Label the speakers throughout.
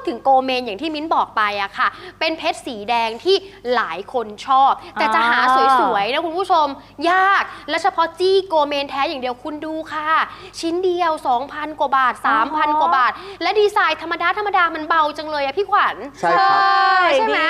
Speaker 1: ดถึงโกเมนอย่างที่มิ้นบอกไปอะค่ะ เป็นเพชรสีแดงที่หลายคนชอบ แต่จะหา
Speaker 2: อ่า
Speaker 1: สวยๆนะคุณผู้ชม ยาก และเฉพาะจี้โกเมนแท้อย่างเดียวคุณดูค่ะ ชิ้นเดียว 2,000 กว่าบาท 3,000 กว่าบาท และดีไซน์ธรรมดาธรรมดามันเบาจังเลยอะพี่ขวัญ
Speaker 3: ใช่ครับ
Speaker 1: ใช่ไหม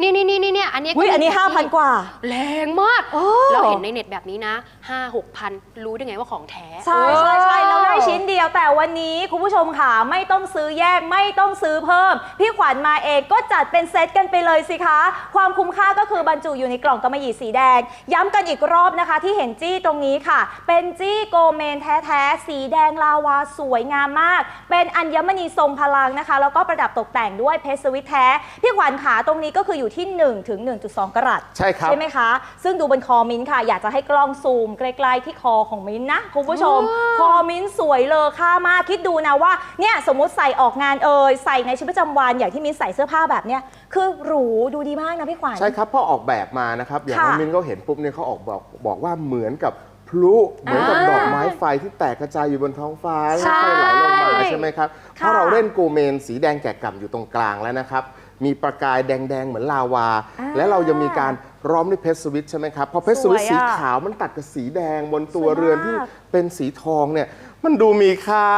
Speaker 1: นี่นี่นี่นี่เนี่ยอันเนี้ยก็
Speaker 2: อุ้ยอันนี้
Speaker 1: มี
Speaker 2: 5,000 กว่า
Speaker 1: แรงมาก
Speaker 2: โอ้
Speaker 1: เราเห็นในเน็ตแบบนี้นะ 5 6พันรู้ได้ไงว่าของแท้
Speaker 2: ใช่ใช่ใช่เราได้ชิ้นเดียวแต่วันนี้คุณผู้ชมค่ะไม่ต้องซื้อแยกไม่ต้องซื้อเพิ่มพี่ขวัญมาเองก็จัดเป็นเซตกันไปเลยสิคะ ความคุ้มค่าก็คือบรรจุอยู่ในกล่องกำมะหยี่สีแดง ย้ำกันอีกรอบนะคะ ที่เห็นจี้ตรงนี้ค่ะ เป็นจี้โกเมนแท้ๆ สีแดงลาวาสวยงามมาก เป็นอัญมณีทรงพลังนะคะ แล้วก็ประดับตกแต่งด้วยเพชรสวิตแท้ พี่ขวัญขาตรงนี้ก็คืออยู่ที่ 1 ถึง 1.2 กรัต
Speaker 3: ใช่ครับ
Speaker 2: ใช่ไหมคะ ซึ่งดูบนคอมิ้นท์ค่ะ อยากจะให้กล้องซูมใกล้ๆที่คอของมิ้นท์นะคุณผู้ชม คอมิ้นท์สวยเลอค่ามากคิดดูนะว่าเนี่ยสมมุติใส่ออกงานเอ่ยใส่ในชีวิตประจำวันอย่างที่มิ้นท์ใส่เสื้อผ้าแบบเนี้ยคือหรูดูดีมากนะพี่ขวัญ
Speaker 3: ใช่ครับพ่อออกแบบมานะครับ อย่างน้อง
Speaker 2: ค่ะ
Speaker 3: มินก็เห็นปุ๊บเนี่ยเขาออกบอกบอกว่าเหมือนกับพลุเหมือนกับ
Speaker 2: อ่า
Speaker 3: ดอกไม้ไฟที่แตกกระจายอยู่บนท้องฟ้า
Speaker 1: ใช่
Speaker 3: ค่อยๆไหลลงมาใช่ไหมครับ
Speaker 2: ค่ะ
Speaker 3: ถ้าเราเล่นโกเมนสีแดงแก่กล่ำอยู่ตรงกลางแล้วนะครับ มีประกายแดง ๆ เหมือนลาวา
Speaker 2: อ่า
Speaker 3: และเรายังมีการร้อมด้วยเพชรสวิตใช่ไหมครับพอเพชรสวิต
Speaker 2: สวย
Speaker 3: สี
Speaker 2: อะ
Speaker 3: ขาวมันตัดกับสีแดงบนตัว
Speaker 2: สวยมาก
Speaker 3: เรือนที่เป็นสีทองเนี่ยมันดูมีค่า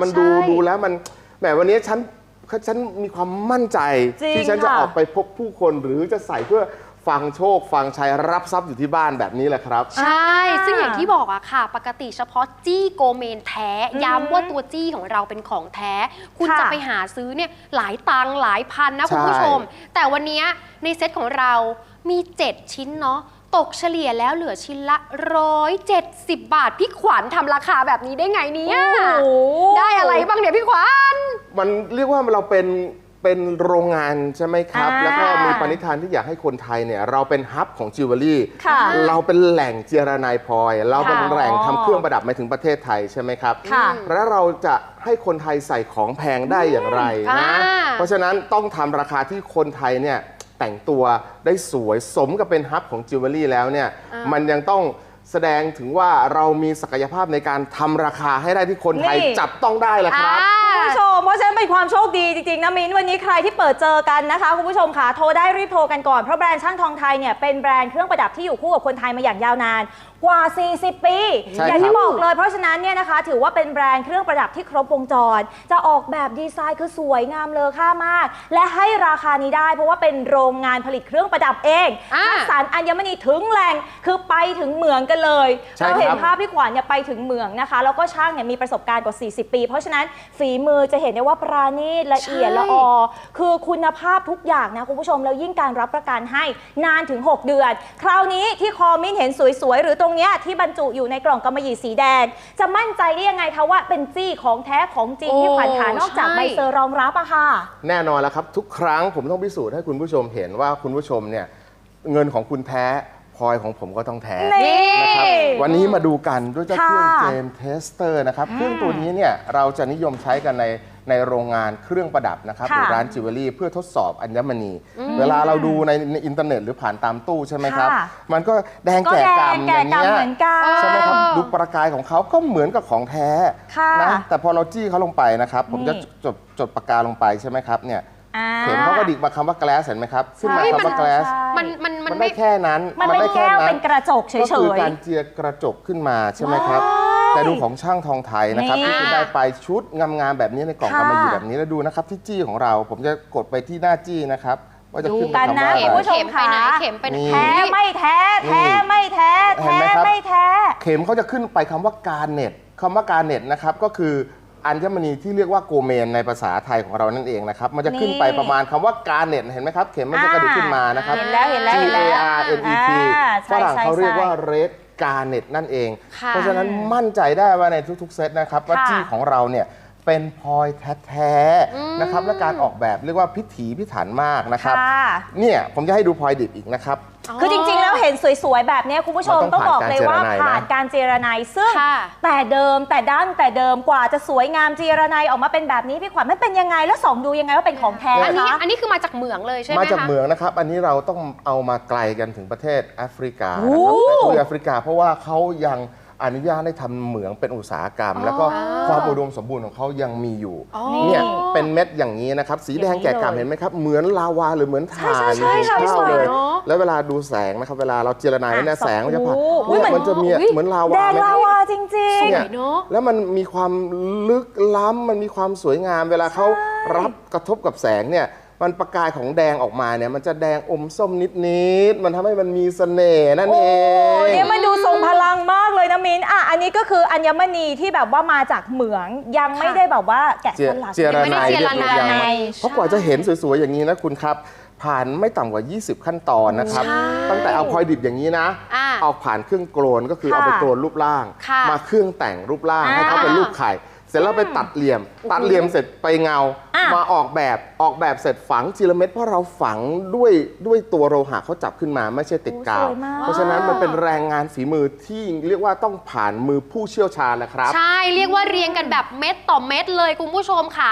Speaker 3: มันดู
Speaker 2: ใช่
Speaker 3: ดูแล้วมันแหมวันนี้ฉัน ฉันมีความมั่นใจ
Speaker 2: จริง
Speaker 3: ที่ฉันจะ
Speaker 2: ค่ะ
Speaker 3: ออกไปพบผู้คนหรือจะใส่เพื่อฟังโชค ฟังชัยรับทรัพย์อยู่ที่บ้านแบบนี้แหละครับ
Speaker 1: ใช่
Speaker 2: อ่า
Speaker 1: ซึ่งอย่างที่บอกอะค่ะ ปกติเฉพาะจี้โกเมนแท้
Speaker 2: อืม
Speaker 1: ย้ำว่าตัวจี้ของเราเป็นของแท้ คุณ
Speaker 2: ค่ะ
Speaker 1: จะไปหาซื้อเนี่ยหลายตังค์หลายพันนะ
Speaker 3: ใช่
Speaker 1: คุณผู้ชม แต่วันเนี้ยในเซ็ตของเรามี 7 ชิ้นเนาะ ตกเฉลี่ยแล้วเหลือชิ้นละ 170 บาท พี่ขวัญทำราคาแบบนี้ได้ไงเนี่ย
Speaker 2: โอ้โห
Speaker 1: ได้อะไรบ้างเนี่ยพี่ขวัญ
Speaker 3: มันเรียกว่าเราเป็นเป็นโรงงานใช่ไหมครับ
Speaker 2: อ่า
Speaker 3: แล้วก็มีปณิธานที่อยากให้คนไทยเนี่ยเราเป็นฮับของจิวเวลรี่
Speaker 2: ค่ะ
Speaker 3: เราเป็นแหล่งเจรนายพลอย เราเป็น
Speaker 2: ค่ะ
Speaker 3: แหล่งทำเครื่องประดับมาถึงประเทศไทยใช่ไหมครับ
Speaker 2: ค่ะ
Speaker 3: แล้วเราจะให้คนไทยใส่ของแพงได้อย่างไรนะ
Speaker 1: อ่า
Speaker 3: เพราะฉะนั้นต้องทำราคาที่คนไทยเนี่ย แต่งตัวได้สวยสมกับเป็นฮับของจิวเวลรี่แล้วเนี่ยมันยังต้องแสดงถึงว่าเรามีศักยภาพในการทำราคาให้ได้ที่คนไทย
Speaker 2: นี่
Speaker 3: จับต้องได้ละครับ
Speaker 2: คุณผู้ชม เพราะฉะนั้นเป็นความโชคดีจริง ๆ นะมิ้น วันนี้ใครที่เปิดเจอกันนะคะ คุณผู้ชมค่ะ โทรได้รีบโทรกันก่อน เพราะแบรนด์ช่างทองไทยเนี่ยเป็นแบรนด์เครื่องประดับที่อยู่คู่กับคนไทยมาอย่างยาวนานกว่า 40 ปี
Speaker 3: ใช่
Speaker 2: อย่างที่
Speaker 3: ครับ
Speaker 2: บอกเลยเพราะฉะนั้นเนี่ยนะคะ ถือว่าเป็นแบรนด์เครื่องประดับที่ครบวงจร จะออกแบบดีไซน์คือสวยงามเลอค่ามาก และให้ราคานี้ได้ เพราะว่าเป็นโรงงานผลิตเครื่องประดับเอง
Speaker 1: อ่า
Speaker 2: คัดสรรอัญมณีถึงแหล่งคือไปถึงเหมืองกันเลย
Speaker 3: ใช่
Speaker 2: เราเห็น
Speaker 3: ครับ
Speaker 2: ภาพพี่ขวัญเนี่ยไปถึงเหมืองนะคะ แล้วก็ช่างเนี่ยมีประสบการณ์กว่า 40 ปี เพราะฉะนั้นฝีมือจะเห็นได้ว่าปราณีตละเอียด
Speaker 1: ใช่
Speaker 2: ละออ คือคุณภาพทุกอย่างนะคุณผู้ชมแล้วยิ่งการรับประกันให้นานถึง 6 เดือน คราวนี้ที่คอมิ้นเห็นสวยๆ หรือตรงเนี้ยที่บรรจุอยู่ในกล่องกำมะหยี่สีแดง จะมั่นใจได้ยังไงคะว่าเป็นจี้ของแท้ของจริง
Speaker 1: โอ้
Speaker 2: ที่ขวัญขานอกจาก
Speaker 1: ใช่
Speaker 2: ใบเซอร์รองรับอะค่ะ
Speaker 3: แน่นอนแล้วครับ ทุกครั้งผมต้องพิสูจน์ให้คุณผู้ชมเห็นว่าคุณผู้ชมเนี่ยเงินของคุณแท้ พลอยของผมก็ต้องแท้
Speaker 2: นี่
Speaker 3: นะครับวันนี้มาดูกันด้วยเจ้าเครื่อง
Speaker 2: ค่ะ
Speaker 3: เจมเทสเตอร์นะครับเครื่องตัวนี้เนี่ยเราจะนิยมใช้กันในในโรงงานเครื่องประดับนะครับห
Speaker 2: ค่ะ
Speaker 3: รือร้านจิวเวลรี่เพื่อทดสอบอัญมณี เวลาเราดูในในอินเทอร์เน็ตหรือผ่านตามตู้ใช่ไหมครับ
Speaker 2: ค่ะ
Speaker 3: มันก็แดง
Speaker 2: ก็
Speaker 3: แก่
Speaker 2: แด
Speaker 3: ก
Speaker 2: งำ
Speaker 3: อ
Speaker 2: แก่
Speaker 3: ย่าง
Speaker 2: กำ
Speaker 3: เงี้ย
Speaker 2: เหมือนกัน
Speaker 3: ใช่ไหมครับดูประกายของเขาก็เหมือนกับของแท้
Speaker 2: ค่ะ
Speaker 3: นะแต่พอเราจี้เขาลงไปนะครับ ผมจะ
Speaker 2: นี่
Speaker 3: จดจดปากกาลงไปใช่ไหมครับเนี่ย
Speaker 2: อ่า
Speaker 3: เข็มเขาก็ดิกมาคำว่า glass เห็นไหมครับขึ้นมา
Speaker 1: ใช่
Speaker 3: คำว่า glass
Speaker 2: ใช่
Speaker 1: มันมันมัน
Speaker 3: มัน
Speaker 1: ไม่
Speaker 3: ได้แค่นั้น
Speaker 2: มันเป็น
Speaker 3: ได้
Speaker 2: แก้ว
Speaker 3: นั้น
Speaker 2: เป็นกระจกเฉ
Speaker 3: ก็คือยการ
Speaker 2: ๆ
Speaker 3: เจียกระจกขึ้นมาใช่ไหมครับ
Speaker 2: ว้าย
Speaker 3: แต่ดูของช่างทองไทยนะครับ
Speaker 2: นี่
Speaker 3: ที่คุณได้ไปชุดงามๆแบบนี้ในกล่อง
Speaker 2: ค่ะ
Speaker 3: กำมะหยี่แบบนี้แล้วดูนะครับที่จี้ของเรา ผมจะกดไปที่หน้าจี้นะครับว่าจะ
Speaker 2: ดู
Speaker 3: ขึ้น
Speaker 2: กัน
Speaker 3: คำ
Speaker 2: นะ
Speaker 3: ว่า
Speaker 1: เข็ม
Speaker 2: คุณผู้ชม
Speaker 1: เข็มไปไหน
Speaker 2: ค่ะ
Speaker 1: เข็มไปไหน
Speaker 3: นี่
Speaker 2: แท้ไม่แท้แท้ไม่แท้
Speaker 3: เห็น
Speaker 2: แท้
Speaker 3: ไหมครับ
Speaker 2: ไม่แท้
Speaker 3: เข็มเขาจะขึ้นไปคำว่าการเน็ตคำว่าการเน็ตนะครับก็คือ อัญมณีที่เรียกว่าโกเมนในภาษาไทยของเรานั่นเองนะครับ มันจะขึ้นไป
Speaker 2: นี่
Speaker 3: ประมาณคำว่าการเน็ตเห็นไหมครับ เข็มมันจะกระดิกขึ้นมานะครับ
Speaker 2: เห็นแล้วเห็นแล้ว
Speaker 3: G
Speaker 2: เห็นแล้ว
Speaker 3: A R N E T
Speaker 2: อ่า
Speaker 3: ฝ
Speaker 2: ใช่
Speaker 3: รั่ง
Speaker 2: ใช่
Speaker 3: เขาเรียกว่า
Speaker 2: ใช่
Speaker 3: red garnet นั่นเอง
Speaker 1: ค่ะ
Speaker 3: เพราะฉะนั้นมั่นใจได้ว่าในทุกๆเซตนะครับว่า
Speaker 2: ค่ะ
Speaker 3: จี้ของเราเนี่ยเป็นพลอยแท้ๆนะครับ และการออกแบบเรียกว่าพิถีพิถันมากนะครับ
Speaker 2: ค่ะ
Speaker 3: เนี่ยผมจะให้ดูพลอยดิบอีกนะครับ
Speaker 2: คือจริงๆแล้วเห็นสวยๆ แบบเนี้ยคุณผู้ชม
Speaker 3: มันต้
Speaker 2: ต้อ
Speaker 3: องง
Speaker 2: บอกเลยว่า
Speaker 3: ผ่าน
Speaker 2: ผ่านการเจรไนซึ่ง
Speaker 1: ค่ะ
Speaker 2: แต่เดิมแต่ดั้งแต่เดิมกว่าจะสวยงามเจรไนออกมาเป็นแบบนี้พี่ขวัญมันเป็นยังไงแล้วส่องดูยังไงว่าเป็นของแท้
Speaker 1: อันนี้
Speaker 2: คะ
Speaker 1: อันนี้คือมาจากเหมืองเลยใช่ไหม
Speaker 3: มาจาก
Speaker 1: คะ
Speaker 3: เหมืองนะครับ อันนี้เราต้องเอามาไกลกันถึงประเทศแอฟริกา
Speaker 2: โอ้
Speaker 3: นะครับในทวีปแอฟริกา เพราะว่าเขายัง อนุญาตให้ทำเหมืองเป็นอุตสาหกรรม แล้วก็
Speaker 1: อ๋อ
Speaker 3: ความอุดมสมบูรณ์ของเขายังมีอยู่
Speaker 1: อ๋อ
Speaker 3: เนี่ยเป็นเม็ดอย่างนี้นะครับ สีแดงแก่กล่ำ
Speaker 2: อย่างนี้เลย
Speaker 3: เห็นไหมครับ เหมือนลาวาหรือเหมือนถ่าน
Speaker 2: ใช่ใช่ใช่
Speaker 3: เข้า
Speaker 2: สวย
Speaker 3: เลย
Speaker 1: เนอะ
Speaker 3: แล้วเวลาดูแสงนะครับ เวลาเราเจรนายเนี่ย
Speaker 2: อะ
Speaker 3: แสงมันจะผ่าน
Speaker 2: โอ้โห
Speaker 3: เนี่ย
Speaker 2: เหมือน
Speaker 3: มันจะมี
Speaker 1: อุ๊ย
Speaker 3: เหมือนลาวา
Speaker 2: แดง
Speaker 3: ไหม
Speaker 2: ลาวาจริง
Speaker 1: ส
Speaker 3: เนี่
Speaker 1: วยยเนาะ
Speaker 3: แล้วมันมีความลึกล้ำมันมีความสวยงาม เวลาเขารับกระทบกับแสงเนี่ย มันประกายของแดงออกมาเนี่ย มันจะแดงอมส้มนิดๆ มันทำให้มันมีเสน่ห์นั่น
Speaker 2: โอ้
Speaker 3: เอง
Speaker 2: เนี่ยมันดูทรงพลัง มากเลยนะมิ้นอะอันนี้ก็คืออัญมณีที่แบบว่ามาจากเหมืองยังไม่ได้แบบว่าแกะ
Speaker 3: เจ
Speaker 2: สลัก
Speaker 3: เจรนาย
Speaker 1: ยังไม่ได้เจรนาย
Speaker 3: เรียบร้อยเพราะกว่าจะเห็นสวยๆอย่างนี้นะคุณครับผ่านไม่ต่ำกว่า 20 ขั้นตอนนะครับ
Speaker 1: ใช่
Speaker 3: ตั้งแต่เอาพลอยดิบอย่างนี้นะ
Speaker 1: อ่า
Speaker 3: เอาผ่านเครื่องโกลนก็คือ
Speaker 2: ค่ะ
Speaker 3: เอาไปโกลนรูปร่าง
Speaker 1: ค่ะ
Speaker 3: มาเครื่องแต่งรูปร่าง
Speaker 2: อ่า
Speaker 3: ให้เขาเป็นรูปไข่ เสร็จแล้วไปตัดเหลี่ยม ตัดเหลี่ยมเสร็จไปเงา
Speaker 2: อะ
Speaker 3: มาออกแบบออกแบบเสร็จฝังจิรเม็ดเพราะเราฝังด้วยด้วยตัวโลหะเขาจับขึ้นมาไม่ใช่ติดกาว
Speaker 2: โอ้สวยมาก
Speaker 3: เพราะฉะนั้นมันเป็นแรงงานฝีมือที่เรียกว่าต้องผ่านมือผู้เชี่ยวชาญแหละครับ
Speaker 1: ใช่ เรียกว่าเรียงกันแบบเม็ดต่อเม็ดเลยคุณผู้ชมค่ะ